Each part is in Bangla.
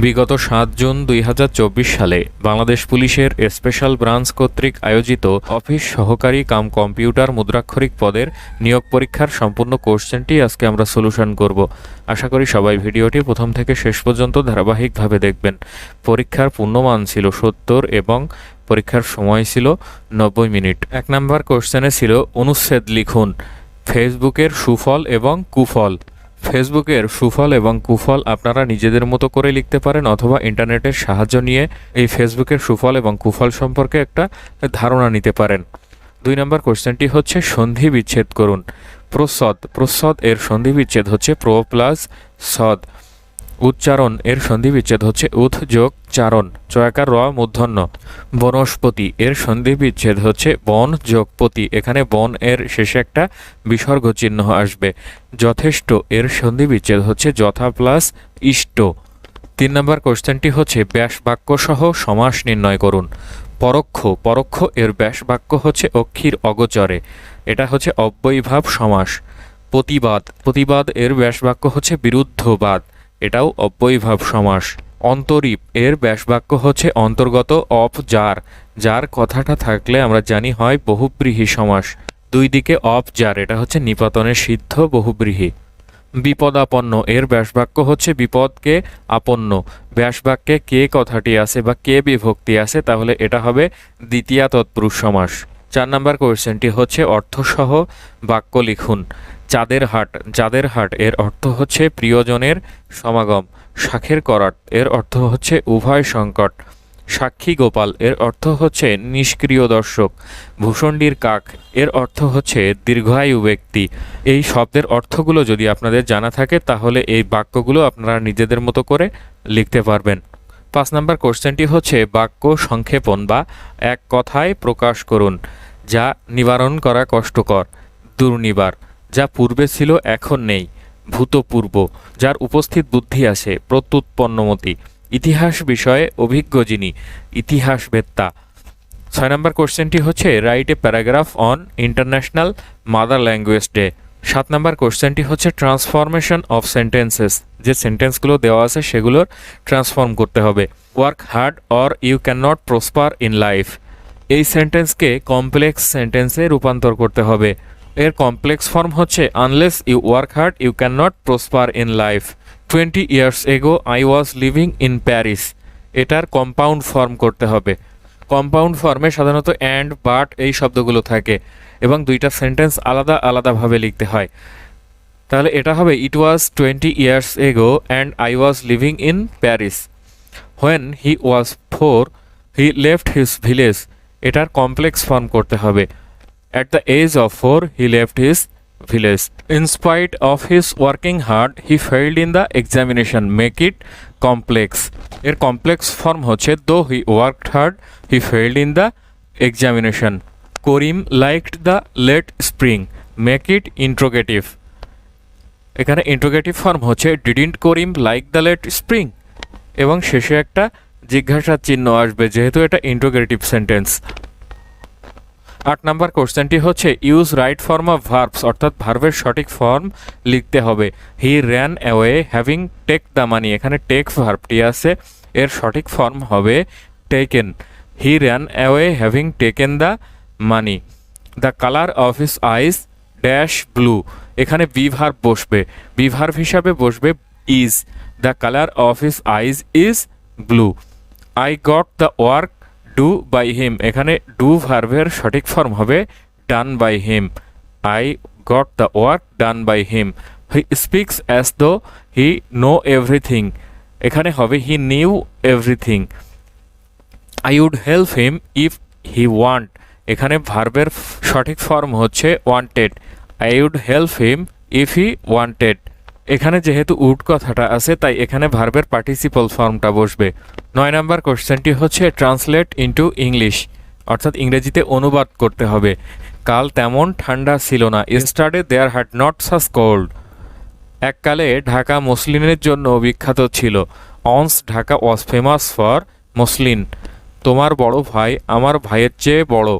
বিগত সাত জুন দুই হাজার চব্বিশ সালে বাংলাদেশ পুলিশের স্পেশাল ব্রাঞ্চ কর্তৃক আয়োজিত অফিস সহকারী কাম কম্পিউটার মুদ্রাক্ষরিক পদের নিয়োগ পরীক্ষার সম্পূর্ণ কোশ্চেনটি আজকে আমরা সলিউশন করব। আশা করি সবাই ভিডিওটি প্রথম থেকে শেষ পর্যন্ত ধারাবাহিকভাবে দেখবেন। পরীক্ষার পূর্ণমান ছিল সত্তর এবং পরীক্ষার সময় ছিল নব্বই মিনিট। এক নম্বর কোশ্চেনে ছিল অনুচ্ছেদ লিখুন, ফেসবুকের সুফল এবং কুফল। ফেসবুকের সুফল এবং কুফল আপনারা নিজেদের মতো করে লিখতে পারেন অথবা ইন্টারনেটের সাহায্য নিয়ে এই ফেসবুকের সুফল এবং কুফল সম্পর্কে একটা ধারণা নিতে পারেন। দুই নম্বর কোশ্চেনটি হচ্ছে, সন্ধি বিচ্ছেদ করুন। প্রসদ প্রসদ এর সন্ধি বিচ্ছেদ হচ্ছে প্রো প্লাস সদ। উচ্চারণ, এর সন্ধি বিচ্ছেদ হচ্ছে উথ যোগ চারণ, চয়াকার র মূর্ধন্য। বনস্পতি, এর সন্ধি বিচ্ছেদ হচ্ছে বন যোগপতি, এখানে বন এর শেষে একটা বিসর্গ চিহ্ন আসবে। যথেষ্ট, এর সন্ধি বিচ্ছেদ হচ্ছে যথা প্লাস ইষ্ট। তিন নম্বর কোশ্চেনটি হচ্ছে ব্যাস বাক্য সহ সমাস নির্ণয় করুন। পরোক্ষ পরোক্ষ এর ব্যাস বাক্য হচ্ছে অক্ষীর অগোচরে। এটা হচ্ছে অব্যয়ীভাব সমাস। প্রতিবাদ প্রতিবাদ এর ব্যাস বাক্য হচ্ছে বিরুদ্ধবাদ। এটাও অব্যয়ীভাব সমাস। অন্তরীপ, এর ব্যাসবাক্য হচ্ছে অন্তর্গত অফ যার। যার কথাটা থাকলে আমরা জানি হয় বহুব্রীহী সমাস। দুই দিকে অফ যার, এটা হচ্ছে নিপাতনের সিদ্ধ বহুব্রীহী। বিপদাপন্ন, এর ব্যাসবাক্য হচ্ছে বিপদকে আপন্ন। ব্যাসবাক্যে কে কথাটি আছে বা কে বিভক্তি আছে, তাহলে এটা হবে দ্বিতীয়া তৎপুরুষ সমাস। চার নম্বর কোয়েশ্চেনটি হচ্ছে অর্থসহ বাক্য লিখুন। চাঁদের হাট চাঁদের হাট, এর অর্থ হচ্ছে প্রিয়জনের সমাগম। শাখের করাট, এর অর্থ হচ্ছে উভয় সংকট। সাক্ষী গোপাল, এর অর্থ হচ্ছে নিষ্ক্রিয় দর্শক। ভূষণ্ডির কাক, এর অর্থ হচ্ছে দীর্ঘায়ু ব্যক্তি। এই শব্দের অর্থগুলো যদি আপনাদের জানা থাকে, তাহলে এই বাক্যগুলো আপনারা নিজেদের মতো করে লিখতে পারবেন। পাঁচ নম্বর কোশ্চেনটি হচ্ছে, বাক্য সংক্ষেপণ বা এক কথায় প্রকাশ করুন, যা নিবারণ করা কষ্টকর, দুর্নিবার। যা পূর্বে ছিল, এখন নেই। ভূতপূর্ব, যার উপস্থিত বুদ্ধি আছে, প্রত্যুৎপন্নমতি। ইতিহাস বিষয়ে অভিজ্ঞ যিনি, ইতিহাসবেত্তা। ছয় নম্বর কোশ্চেনটি হচ্ছে, write a paragraph on international mother language day. সাত নম্বর কোশ্চেনটি হচ্ছে, ট্রান্সফরমেশন অফ সেন্টেন্সেস। যে সেন্টেন্সগুলো দেওয়া আছে, সেগুলোর ট্রান্সফর্ম করতে হবে। Work hard or you can not prosper in life. এই সেন্টেন্সকে কমপ্লেক্স সেন্টেন্সে রূপান্তর করতে হবে। এর কমপ্লেক্স ফর্ম হচ্ছে unless you work hard you can not prosper in life twenty years ago I was living in Paris এটার কম্পাউন্ড ফর্ম করতে হবে। কম্পাউন্ড ফর্মে সাধারণত অ্যান্ড বাট এই শব্দগুলো থাকে এবং দুইটা সেন্টেন্স আলাদা আলাদাভাবে লিখতে হয়। তাহলে এটা হবে it was twenty years ago and I was living in Paris when he was four he left his village এটার কমপ্লেক্স ফর্ম করতে হবে। At the age of four, he left his village. In spite of his working hard, he failed in the examination. Make it complex. এর কমপ্লেক্স ফর্ম হচ্ছে though he worked hard he failed in the examination Karim liked the late spring make it interrogative এখানে ইন্ট্রোগেটিভ ফর্ম হচ্ছে didn't Karim like the late spring এবং শেষে একটা জিজ্ঞাসার চিহ্ন আসবে যেহেতু এটা ইন্ট্রোগেটিভ সেন্টেন্স আট নাম্বার কোশ্চেনটি হচ্ছে use right form of verbs অর্থাৎ ভার্বের সঠিক ফর্ম লিখতে হবে। He ran away having take the money এখানে টেক ভার্বটি আছে, এর সঠিক ফর্ম হবে taken he ran away having taken the money the colour of his eyes dash blue এখানে বি ভার্ব বসবে। বি ভার্ব হিসাবে বসবে is the colour of his eyes is blue I got the work do by him এখানে ডু ভার্ভের সঠিক ফর্ম হবে done by him I got the work done by him he speaks as though he know everything এখানে হবে he knew everything I would help him if he want এখানে ভার্বের সঠিক ফর্ম হচ্ছে wanted I would help him if he wanted এখানে যেহেতু উড কথাটা আছে, তাই এখানে ভার্বের পার্টিসিপল ফর্মটা বসবে। নয় নাম্বার কোশ্চেনটি হচ্ছে ট্রান্সলেট ইনটু ইংলিশ, অর্থাৎ ইংরেজিতে অনুবাদ করতে হবে। কাল তেমন ঠান্ডা ছিল না, yesterday there had not such cold. এককালে ঢাকা মসলিনের জন্য বিখ্যাত ছিল। Once Dhaka was famous for muslin. তোমার বড় ভাই আমার ভাইয়ের চেয়ে বড়।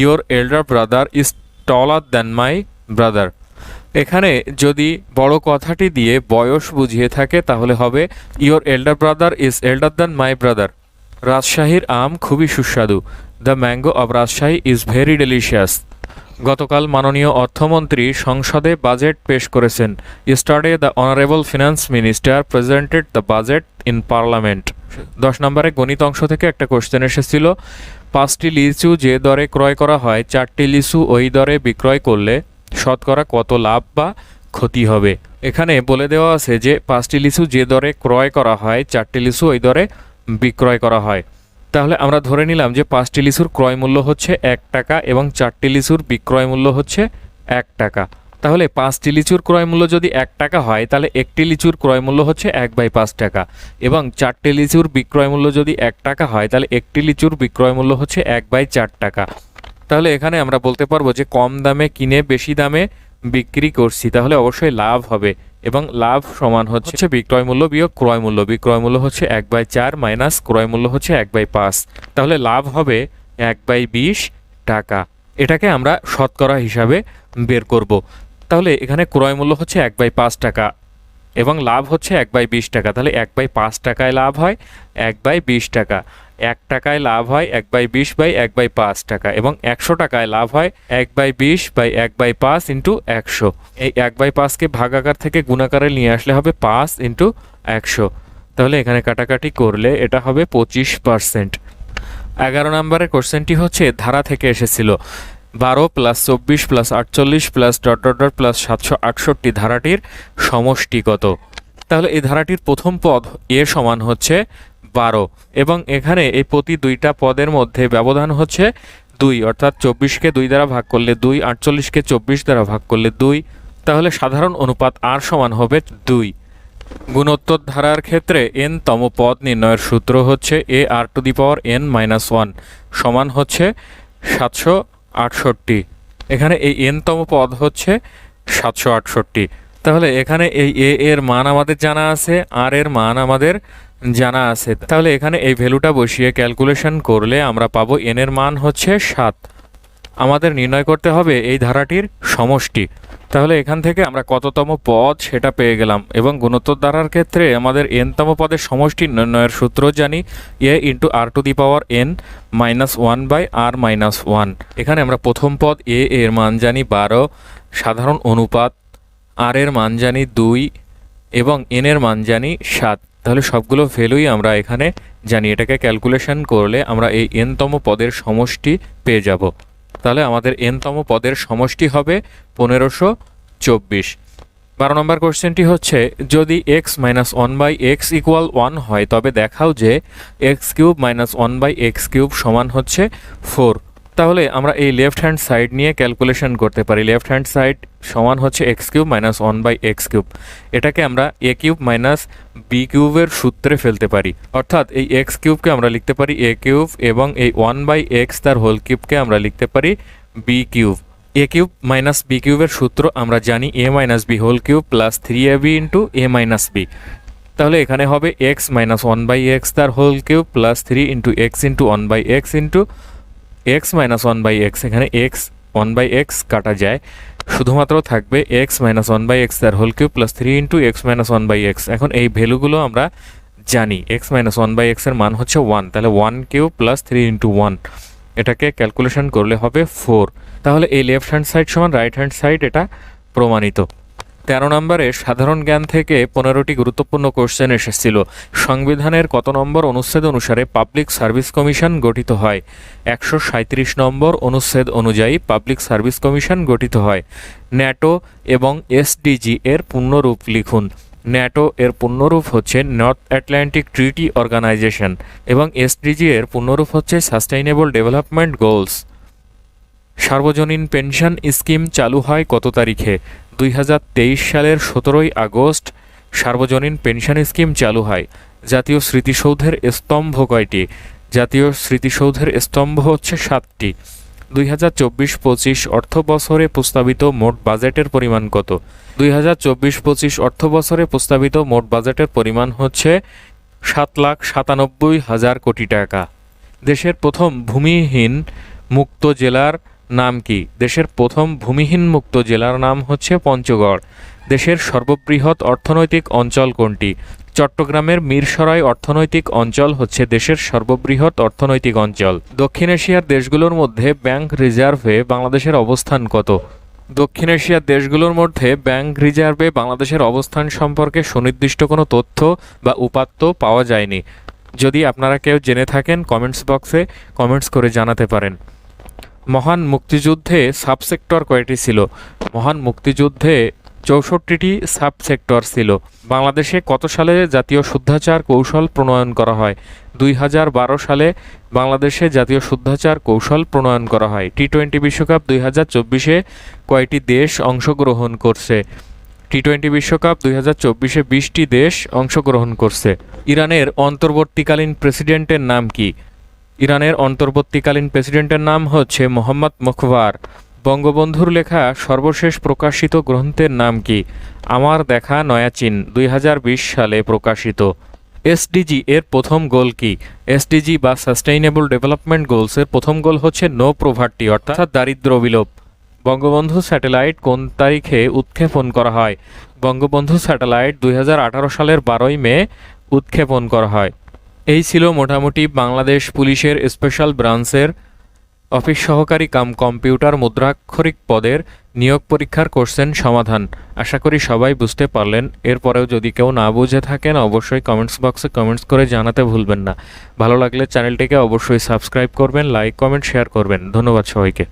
Your elder brother is taller than my brother. এখানে যদি বড় কথাটি দিয়ে বয়স বুঝিয়ে থাকে, তাহলে হবে your elder brother is elder than my brother রাজশাহীর আম খুবই সুস্বাদু। The mango of Rajshahi is very delicious গতকাল মাননীয় অর্থমন্ত্রী সংসদে বাজেট পেশ করেছেন। Yesterday the honourable finance minister presented the budget in parliament দশ নম্বরে গণিত অংশ থেকে একটা কোশ্চেন এসেছিল, পাঁচটি লিচু যে দরে ক্রয় করা হয়, চারটি লিচু ওই দরে বিক্রয় করলে শতকরা কত লাভ বা ক্ষতি হবে? এখানে বলে দেওয়া আছে যে, পাঁচটি লিচু যে দরে ক্রয় করা হয়, চারটি লিচু ওই দরে বিক্রয় করা হয়। তাহলে আমরা ধরে নিলাম যে, পাঁচটি লিচুর ক্রয় মূল্য হচ্ছে এক টাকা এবং চারটি লিচুর বিক্রয় মূল্য হচ্ছে এক টাকা। তাহলে পাঁচটি লিচুর ক্রয় মূল্য যদি এক টাকা হয়, তাহলে একটি লিচুর ক্রয় মূল্য হচ্ছে এক বাই পাঁচ টাকা। এবং চারটি লিচুর বিক্রয় মূল্য যদি এক টাকা হয়, তাহলে একটি লিচুর বিক্রয় মূল্য হচ্ছে এক বাই চার টাকা। তাহলে এখানে আমরা বলতে পারব যে কম দামে কিনে বেশি দামে বিক্রি করছি, তাহলে অবশ্যই লাভ হবে। এবং লাভ সমান হচ্ছে বিক্রয় মূল্য বিয়োগ ক্রয় মূল্য। বিক্রয় মূল্য হচ্ছে এক বাই চার মাইনাস ক্রয় মূল্য হচ্ছে এক বাই পাঁচ। তাহলে লাভ হবে এক বাই বিশ টাকা। এটাকে আমরা শতকরা হিসাবে বের করব। তাহলে এখানে ক্রয় মূল্য হচ্ছে এক বাই পাঁচ টাকা এবং লাভ হচ্ছে এক বাই বিশ টাকা। তাহলে এক বাই পাঁচ টাকায় লাভ হয় এক বাই বিশ টাকা। এক টাকায় লাভ হয় এক বাই বিশ বাই এক বাই পাঁচ টাকা এবং একশো টাকায় লাভ হয় এক বাই বিশ বাই এক বাই পাঁচ ইন্টু একশো। এই এক বাই পাঁচকে ভাগাকার থেকে গুণাকারে নিয়ে আসলে হবে পাঁচ ইন্টু একশো। তাহলে এখানে কাটাকাটি করলে এটা হবে পঁচিশ পার্সেন্ট। এগারো নম্বরের কোশ্চেনটি হচ্ছে, ধারা থেকে এসেছিল। বারো প্লাস চব্বিশ প্লাস আটচল্লিশ plus dot dot dot plus সাতশো আটষট্টি ধারাটির সমষ্টি কত তাহলে এই ধারাটির প্রথম পদ এ সমান হচ্ছে বারো। এবং এখানে এই প্রতি দুইটা পদের মধ্যে ব্যবধান হচ্ছে দুই, অর্থাৎ চব্বিশকে দুই দ্বারা ভাগ করলে দুই, আটচল্লিশকে চব্বিশ দ্বারা ভাগ করলে দুই। তাহলে সাধারণ অনুপাত আর সমান হবে দুই। গুণোত্তর ধারার ক্ষেত্রে এন তম পদ নির্ণয়ের সূত্র হচ্ছে a r to the power n minus one সমান হচ্ছে সাতশো আটষট্টি। এখানে এই এন তম পদ হচ্ছে সাতশো আটষট্টি। তাহলে এখানে এই এ এর মান আমাদের জানা আছে, আর এর মান আমাদের জানা আছে। তাহলে এখানে এই ভ্যালুটা বসিয়ে ক্যালকুলেশন করলে আমরা পাবো এন এর মান হচ্ছে সাত। আমাদের নির্ণয় করতে হবে এই ধারাটির সমষ্টি। তাহলে এখান থেকে আমরা কততম পদ সেটা পেয়ে গেলাম এবং গুণোত্তর ধারার ক্ষেত্রে আমাদের এনতম পদের সমষ্টি নির্ণয়ের সূত্র জানি a into r to the power n minus one by r minus one এখানে আমরা প্রথম পদ এ এর মান জানি বারো, সাধারণ অনুপাত আর এর মান জানি দুই এবং এন এর মান জানি সাত। তাহলে সবগুলো ভ্যালুই আমরা এখানে জানি। এটাকে ক্যালকুলেশন করলে আমরা এই এনতম পদের সমষ্টি পেয়ে যাব। তাহলে আমাদের এনতম পদের সমষ্টি হবে পনেরোশো চব্বিশ। বারো নম্বর কোশ্চেনটি হচ্ছে, যদি x minus one by x equal one হয়, তবে দেখাও যে x cube minus one by x cube সমান হচ্ছে ফোর তাহলে আমরা এই লেফট হ্যান্ড সাইড নিয়ে ক্যালকুলেশন করতে পারি। লেফট হ্যান্ড সাইড সমান হচ্ছে x cube minus one by x cube এটাকে আমরা এ কিউব মাইনাস বি কিউবের সূত্রে ফেলতে পারি। অর্থাৎ এই এক্স কিউবকে আমরা লিখতে পারি এ কিউব এবং এই ওয়ান বাই এক্স তার হোল কিউবকে আমরা লিখতে পারি b cube a cube minus b কিউবের সূত্র আমরা জানি a minus b whole cube plus three a b into a minus b তাহলে এখানে হবে x minus one by x তার whole cube plus three into x into one by x into x minus one by x এখানে এক্স ওয়ান বাই এক্স কাটা যায়। শুধুমাত্র থাকবে x minus one by x তার whole cube plus three into x minus one by x এখন এই ভ্যালুগুলো আমরা জানি এক্স মাইনাস ওয়ান বাই এক্সের মান হচ্ছে ওয়ান তাহলে one cube plus three into one এটাকে ক্যালকুলেশন করলে হবে ফোর তাহলে এই লেফট হ্যান্ড সাইড সমান রাইট হ্যান্ড সাইড এটা প্রমাণিত। তেরো নম্বরে সাধারণ জ্ঞান থেকে পনেরোটি গুরুত্বপূর্ণ কোশ্চেন এসেছিল। সংবিধানের কত নম্বর অনুচ্ছেদ অনুসারে পাবলিক সার্ভিস কমিশন গঠিত হয়? একশো সাঁত্রিশ নম্বর অনুচ্ছেদ অনুযায়ী পাবলিক সার্ভিস কমিশন গঠিত হয়। ন্যাটো এবং এসডিজি এর পূর্ণরূপ লিখুন। ন্যাটো এর পূর্ণরূপ হচ্ছে নর্থ অ্যাটলান্টিক ট্রিটি অর্গানাইজেশন এবং এসডিজি এর পূর্ণরূপ হচ্ছে সাস্টেইনেবল ডেভেলপমেন্ট গোলস। সার্বজনীন পেনশন স্কিম চালু হয় কত তারিখে? দুই হাজার তেইশ সালের সতেরোই আগস্ট সার্বজনীন পেনশন স্কিম চালু হয়। জাতীয় স্মৃতিসৌধের স্তম্ভ কয়টি? জাতীয় স্মৃতিসৌধের স্তম্ভ হচ্ছে সাতটি। দুই হাজার চব্বিশ পঁচিশ অর্থ বছরে প্রস্তাবিত মোট বাজেটের পরিমাণ কত? দুই হাজার চব্বিশ পঁচিশ অর্থ বছরে প্রস্তাবিত মোট বাজেটের পরিমাণ হচ্ছে সাত লাখ সাতানব্বই হাজার কোটি টাকা। দেশের প্রথম ভূমিহীন মুক্ত জেলার নাম কি? দেশের প্রথম ভূমিহীন মুক্ত জেলার নাম হচ্ছে পঞ্চগড়। দেশের সর্ববৃহৎ অর্থনৈতিক অঞ্চল কোনটি? চট্টগ্রামের মিরসরাই অর্থনৈতিক অঞ্চল হচ্ছে দেশের সর্ববৃহৎ অর্থনৈতিক অঞ্চল। দক্ষিণ এশিয়ার দেশগুলোর মধ্যে ব্যাংক রিজার্ভে বাংলাদেশের অবস্থান কত? দক্ষিণ এশিয়ার দেশগুলোর মধ্যে ব্যাংক রিজার্ভে বাংলাদেশের অবস্থান সম্পর্কে সুনির্দিষ্ট কোনো তথ্য বা উপাত্ত পাওয়া যায়নি। যদি আপনারা কেউ জেনে থাকেন, কমেন্টস বক্সে কমেন্টস করে জানাতে পারেন। মহান মুক্তিযুদ্ধে সাবসেক্টর কয়টি ছিল? মহান মুক্তিযুদ্ধে চৌষট্টিটি সাবসেক্টর ছিল। বাংলাদেশে কত সালে জাতীয় শুদ্ধাচার কৌশল প্রণয়ন করা হয়? দুই হাজার বারো সালে বাংলাদেশে জাতীয় শুদ্ধাচার কৌশল প্রণয়ন করা হয়। টি টোয়েন্টি বিশ্বকাপ দুই হাজার চব্বিশে কয়টি দেশ অংশগ্রহণ করছে? টি টোয়েন্টি বিশ্বকাপ দুই হাজার চব্বিশে বিশটি দেশ অংশগ্রহণ করছে। ইরানের অন্তর্বর্তীকালীন প্রেসিডেন্টের নাম কি? ইরানের অন্তর্বর্তীকালীন প্রেসিডেন্টের নাম হচ্ছে মোহাম্মদ মুখবার। বঙ্গবন্ধুর লেখা সর্বশেষ প্রকাশিত গ্রন্থের নাম কি? আমার দেখা নয়াচিন দুই হাজার বিশ সালে প্রকাশিত। এসডিজি এর প্রথম গোল কি? এসডিজি বা সাস্টেইনেবল ডেভেলপমেন্ট গোলসের প্রথম গোল হচ্ছে নো প্রভার্টি, অর্থাৎ দারিদ্র বিলোপ। বঙ্গবন্ধু স্যাটেলাইট কোন তারিখে উৎক্ষেপণ করা হয়? বঙ্গবন্ধু স্যাটেলাইট দুই হাজার আঠারো সালের বারোই মে উৎক্ষেপণ করা হয়। এই ছিল মোটামুটি বাংলাদেশ পুলিশের স্পেশাল ব্রাঞ্চের অফিস সহকারী কাম কম্পিউটার মুদ্রাক্ষরিক পদের নিয়োগ পরীক্ষার কোশ্চেন সমাধান। আশা করি সবাই বুঝতে পারলেন। এরপরেও যদি কেউ না বুঝে থাকেন, অবশ্যই কমেন্টস বক্সে কমেন্টস করে জানাতে ভুলবেন না। ভালো লাগলে চ্যানেলটিকে অবশ্যই সাবস্ক্রাইব করবেন, লাইক, কমেন্ট, শেয়ার করবেন। ধন্যবাদ সবাইকে।